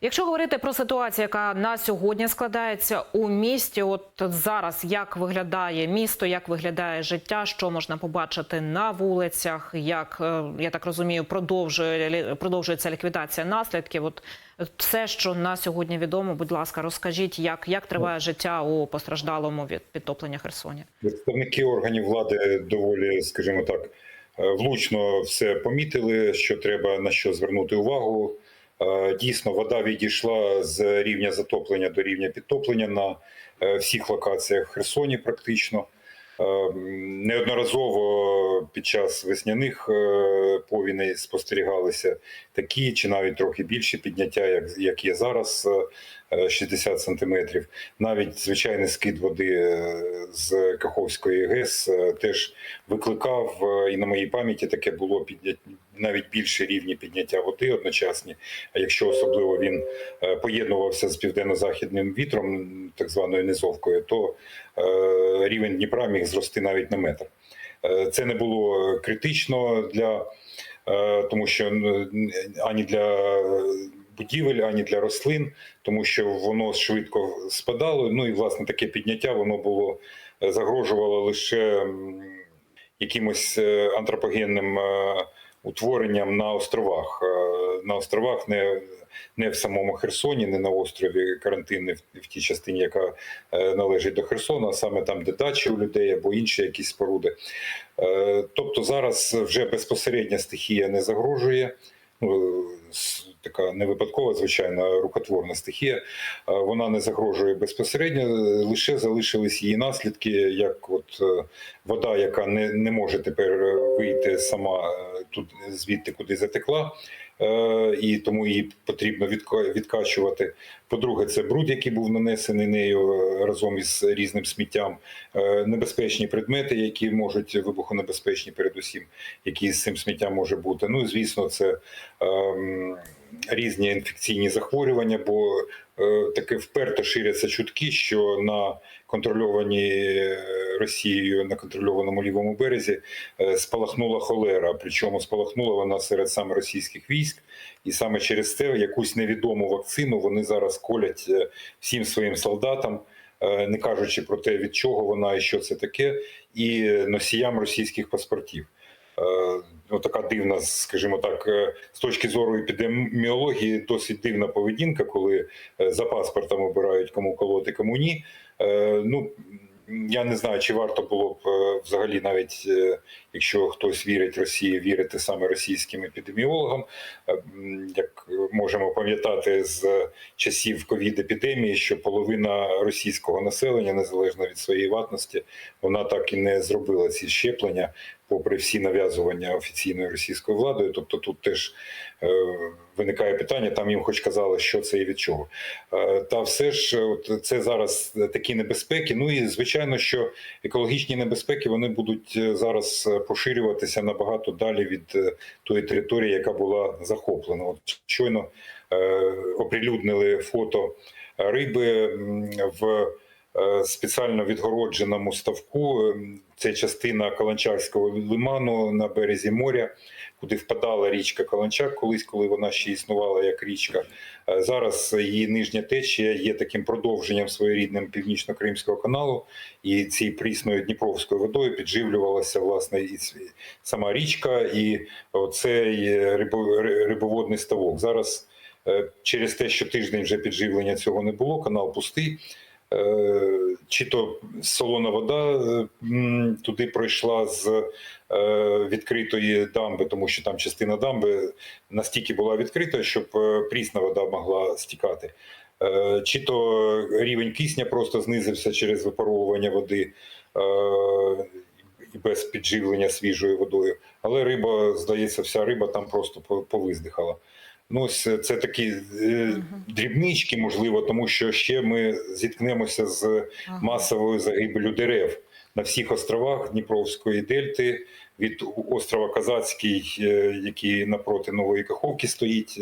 Якщо говорити про ситуацію, яка на сьогодні складається у місті, от зараз як виглядає місто, як виглядає життя, що можна побачити на вулицях, як е, я так розумію, продовжує продовжується ліквідація наслідків. От все, що на сьогодні відомо, будь ласка, розкажіть, як, як триває життя у постраждалому від підтоплення Херсоні. Представники органів влади доволі, скажімо так, е, влучно все помітили, що треба на що звернути увагу. Е, Дійсно, вода відійшла з рівня затоплення до рівня підтоплення на е, всіх локаціях в Херсоні, практично. Е, Неодноразово під час весняних е, повіней спостерігалися такі чи навіть трохи більші підняття, як, як є зараз, е, 60 сантиметрів. Навіть звичайний скид води е, з Каховської ГЕС е, теж викликав, е, і на моїй пам'яті таке було підняття навіть більше рівні підняття води одночасні. А якщо особливо він е, поєднувався з південно-західним вітром, так званою низовкою, то е, рівень Дніпра міг зрости навіть на метр. Е, Це не було критично для е, тому, що ані для будівель, ані для рослин, тому що воно швидко спадало. Ну і власне таке підняття воно було е, загрожувало лише якимось антропогенним утворенням на островах. На островах не, не в самому Херсоні, не на острові карантинний в, тій частині, яка е, належить до Херсона, а саме там, де дачі у людей або інші якісь споруди. Е, Тобто зараз вже безпосередня стихія не загрожує. Ну, Така не випадкова, звичайно, рукотворна стихія. Е, Вона не загрожує безпосередньо, лише залишились її наслідки, як от вода, яка не, не може тепер вийти сама тут звідти, куди затекла, і тому її потрібно відка- відкачувати. По-друге, це бруд, який був нанесений нею е, разом із різним сміттям, Е, небезпечні предмети, які можуть вибухонебезпечні, передусім, які з цим сміттям може бути. Ну, і, звісно, це ем, різні інфекційні захворювання, бо е, таке вперто ширяться чутки, що на контрольованій е, Росією на контрольованому лівому березі е, спалахнула холера. Причому спалахнула вона серед саме російських військ, і саме через це якусь невідому вакцину вони зараз колять всім своїм солдатам. Не кажучи про те, від чого вона і що це таке, і носіям російських паспортів. Е, Ну, така дивна, скажімо так, е, з точки зору епідеміології, досить дивна поведінка, коли е, за паспортом обирають кому колоти, кому ні. Ну я не знаю, чи варто було б взагалі, навіть якщо хтось вірить Росії, вірити саме російським епідеміологам. Як можемо пам'ятати з часів ковід-епідемії, що половина російського населення, незалежно від своєї ватності, вона так і не зробила ці щеплення, попри всі нав'язування офіційною російською владою. Тобто тут теж е, виникає питання, там їм хоч казали, що це і від чого. Е, Та все ж, от це зараз такі небезпеки. Ну і звичайно, що екологічні небезпеки вони будуть е, зараз поширюватися набагато далі від тої території, яка була захоплена. От щойно оприлюднили фото риби в спеціально відгородженому ставку. Ем, Це частина Каланчарського лиману на березі моря, куди впадала річка Каланчак, колись, коли вона ще існувала як річка. Е, Зараз її нижня течія є таким продовженням своєрідним північно-кримського каналу, і цією прісною дніпровською водою підживлювалася власне і сама річка, і оцей рибо- рибоводний ставок. Зараз е, через те, що тиждень вже підживлення цього не було, канал пустий. Е, Чи то солона вода е, туди пройшла з е, відкритої дамби, тому що там частина дамби настільки була відкрита, щоб прісна вода могла стікати. Чи то рівень кисня просто знизився через випаровування води і без підживлення свіжою водою. Але риба, здається, вся риба там просто по- повиздихала. Ну, ось це такі е, дрібнички, можливо, тому що ще ми зіткнемося з масовою загибелю дерев на всіх островах Дніпровської дельти, від острова Казацький, е, який напроти Нової Каховки стоїть.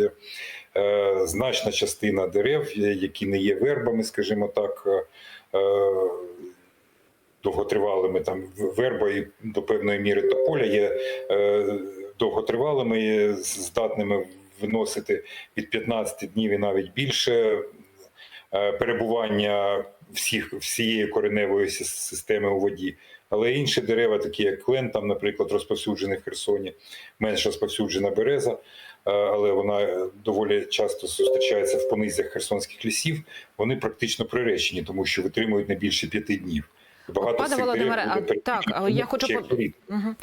е, Значна частина дерев, е, які не є вербами, скажімо так, е, е, довготривалими. Там верба і до певної міри тополя є е, довготривалими, здатними виносити від 15 днів і навіть більше е, перебування всіх, всієї кореневої системи у воді. Але інші дерева, такі як клен, там, наприклад, розповсюджений в Херсоні, менш розповсюджена береза, е, але вона е, доволі часто зустрічається в понизях херсонських лісів. Вони практично приречені, тому що витримують не більше п'яти днів. Багато Пане Володимире, так, я хочу по-. Мгм.